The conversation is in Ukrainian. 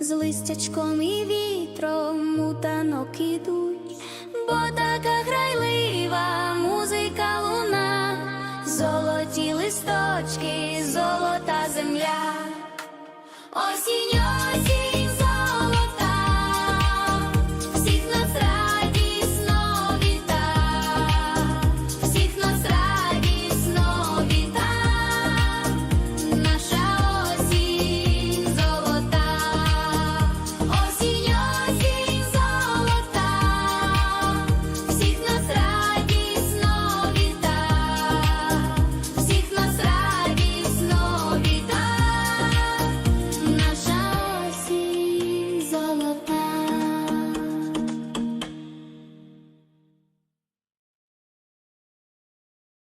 З листячком і вітром у танок ідуть, бо така грайлива музика луна, золоті листочки, золота земля. Осінь, осінь.